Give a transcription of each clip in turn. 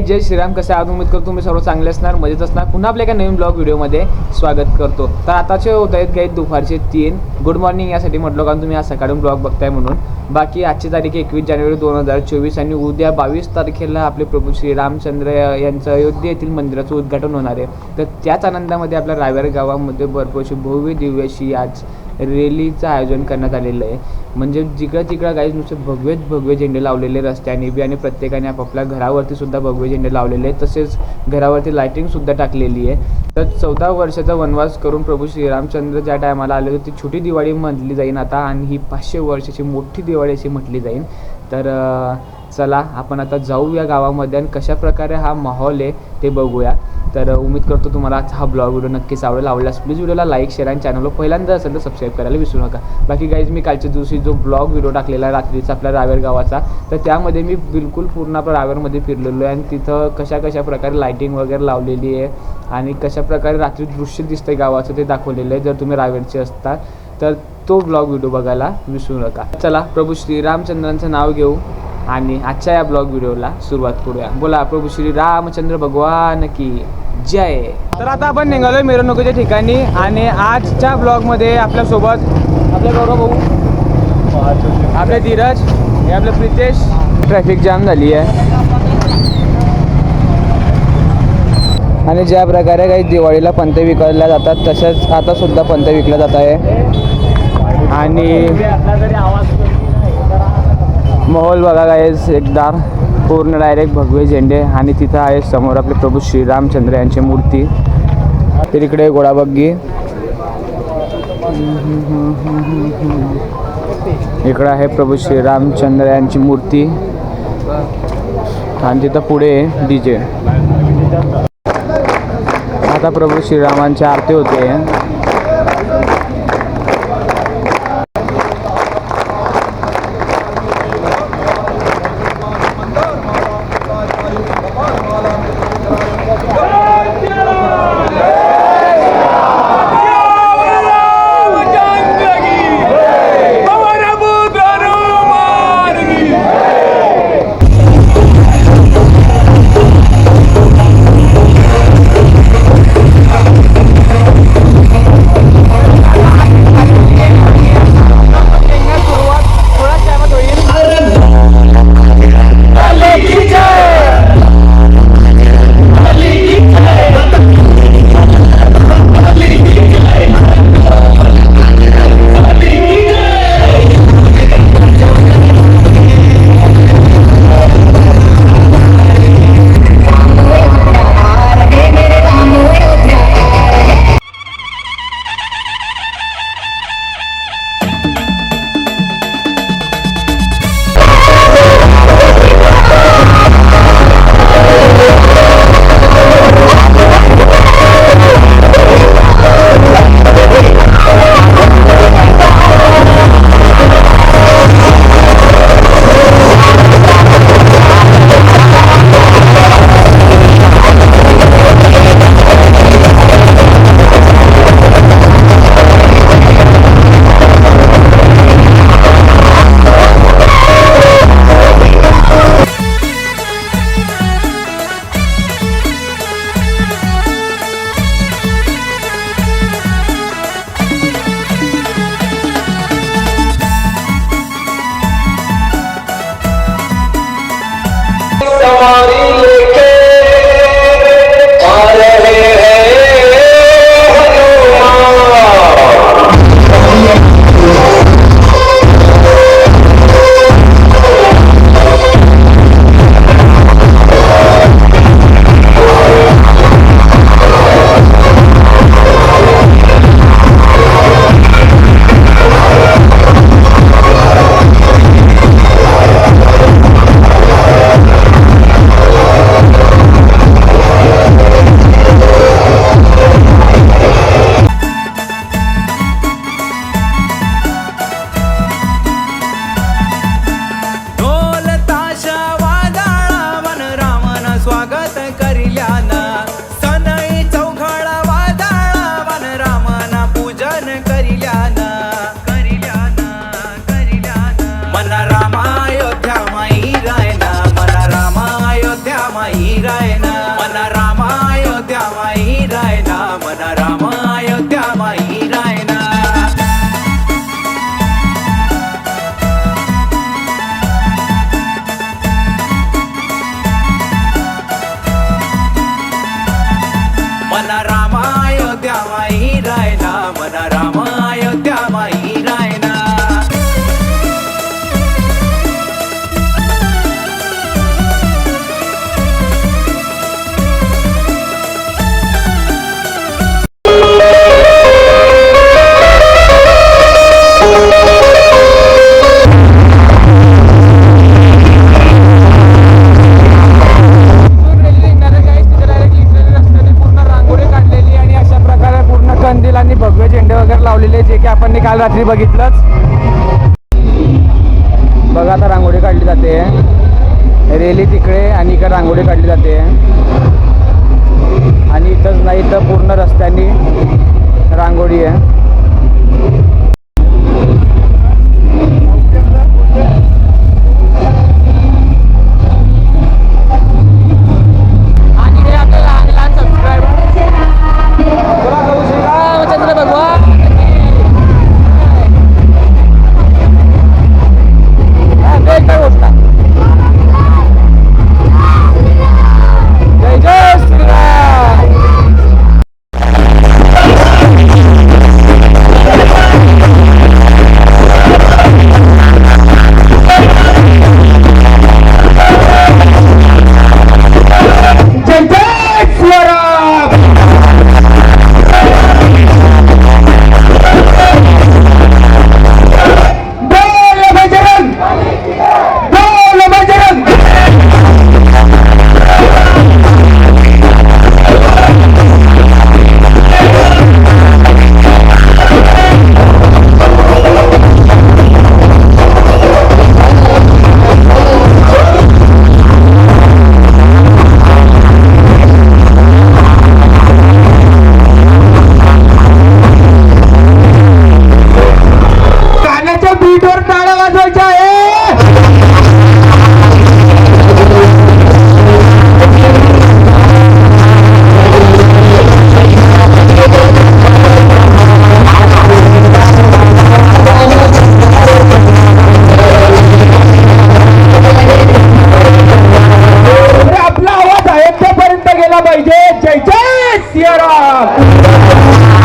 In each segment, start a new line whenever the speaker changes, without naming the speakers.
गाई जय श्रीराम. कसे आहात? उमेद करतो तुम्ही सर्व चांगले असणार मजेत असणार. पुन्हा आपल्या एका नवीन ब्लॉग व्हिडिओमध्ये स्वागत करतो. तर आताचे होत आहेत काही दुपारचे तीन. गुड मॉर्निंग यासाठी म्हटलं कारण तुम्ही आज सकाळून ब्लॉग बघताय म्हणून. बाकी आजची तारीख एकवीस जानेवारी दोन हजार चोवीस आणि उद्या बावीस तारखेला आपले प्रभू श्री रामचंद्र यांचं अयोध्ये येथील मंदिराचं उद्घाटन होणार आहे. तर त्याच आनंदामध्ये आपल्या रायवेर गावामध्ये भरपूरशी भव्य दिव्याशी आज रॅलीचं आयोजन करण्यात आलेलं आहे. म्हणजे जिकडं तिकडं गाईज नुसते भगवेच भगवे झेंडे लावलेले रस्त्याने बी आणि प्रत्येकाने आपापल्या घरावरती सुद्धा भगवे झेंडे लावलेले तसेच घरावरती लायटिंगसुद्धा टाकलेली आहे. तर चौदा वर्षाचा वनवास करून प्रभू श्रीरामचंद्र ज्या टायमाला आले होते ती छोटी दिवाळी म्हटली जाईल आता आणि ही पाचशे वर्षाची मोठी दिवाळी अशी म्हटली जाईल तर चला आपण आता जाऊ या गावामध्ये आणि कशा प्रकारे हा माहोल आहे ते बघूया. तर उम्मीद करतो तुम्हाला आजचा हा ब्लॉग व्हिडिओ नक्कीच आवडेल. आवडल्यास प्लीज व्हिडिओला लाईक शेअर आणि चॅनलवर पहिल्यांदा असेल तर सबस्क्राईब करायला विसरू नका. बाकी गाईज मी कालच्या दिवशी जो ब्लॉग व्हिडिओ टाकलेला आहे रात्रीचा आपल्या रावेर गावाचा तर त्यामध्ये मी बिलकुल पूर्ण आपल्या रावेरमध्ये फिरलेलो आहे आणि तिथं कशा कशा प्रकारे लाईटिंग वगैरे लावलेली आहे आणि कशा प्रकारे रात्री दृश्य दिसतंय गावाचं ते दाखवलेलं आहे. जर तुम्ही रावेरचे असता तर तो ब्लॉग व्हिडिओ बघायला विसरू नका. चला प्रभू श्रीरामचंद्रांचं नाव घेऊ. आणि आजच्या या ब्लॉग व्हिडिओला सुरुवात करूया. बोला प्रभू श्री रामचंद्र भगवान की जय. तर आता आपण निघालोय मिरवणुकीच्या ठिकाणी आणि आजच्या ब्लॉगमध्ये आपल्यासोबत आपल्या गौरव भाऊ आपले धीरज हे आपलं प्रितेश. ट्रॅफिक जाम झाली आहे आणि ज्या प्रकारे काही दिवाळीला पंत विकल्या जातात तसेच आता सुद्धा पंत विकल्या जात आहे. आणि माहोल बघा गायस एकदा पूर्ण डायरेक्ट भगवे झेंडे आणि तिथं आहे समोर आपले प्रभू श्रीरामचंद्र यांची मूर्ती. तर इकडे घोडाबग्गी इकडं आहे प्रभू श्रीरामचंद्र यांची मूर्ती. आणि तिथं पुढे डी जे आता प्रभू श्रीरामांची आरती होते. बघितलंच. बघा आता रांगोळी काढली जाते. रेली तिकडे आणि इकडे रांगोळी काढली जाते. आणि इथंच नाही तर पूर्ण रस्त्यांनी रांगोळी आहे.
Baba, Jai Jai Jai Sierra!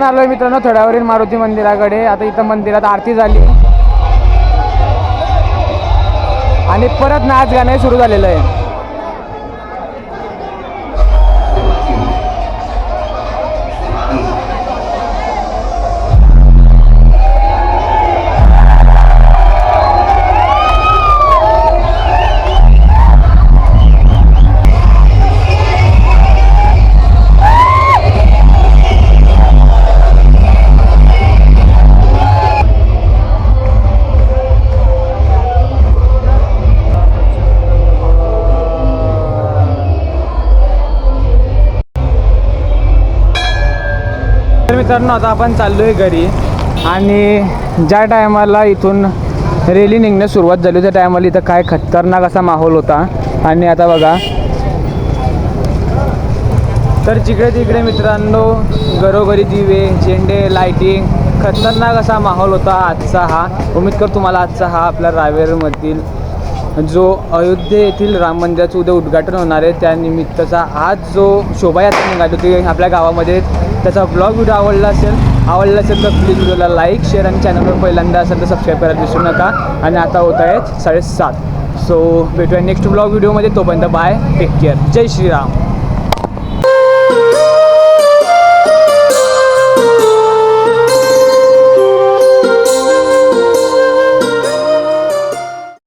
आता आपण आलोय मित्रांनो थोड्यावरील मारुती मंदिराकडे. आता इथं मंदिरात आरती झाली. आणि परत नाच गाणं सुरू झालेलं आहे. मित्रांनो आता आपण चाललो आहे घरी. आणि ज्या टायमाला इथून रेली निघण्यास सुरुवात झाली त्या टायमाला इथं काय खतरनाक असा माहोल होता. आणि आता बघा. तर जिकडे तिकडे मित्रांनो घरोघरी दिवे झेंडे लाईटिंग खतरनाक असा माहोल होता आजचा हा. उमेद कर तुम्हाला आजचा हा आपल्या रावेरमधील जो अयोध्ये येथील राम मंदिराचं उद्या उद्घाटन होणार आहे त्यानिमित्तचा आज जो शोभायात्रा निघाली होती आपल्या गावामध्ये त्याचा ब्लॉग व्हिडिओ आवडला असेल आवडला असेल तर प्लीज व्हिडिओला लाईक शेअर आणि चॅनलवर पहिल्यांदा असेल तर सबस्क्राईब करायला विसरू नका. आणि आता होत आहेत साडेसात. सो भेटूया नेक्स्ट ब्लॉग व्हिडिओमध्ये तोपर्यंत बाय टेक केअर जय श्रीराम.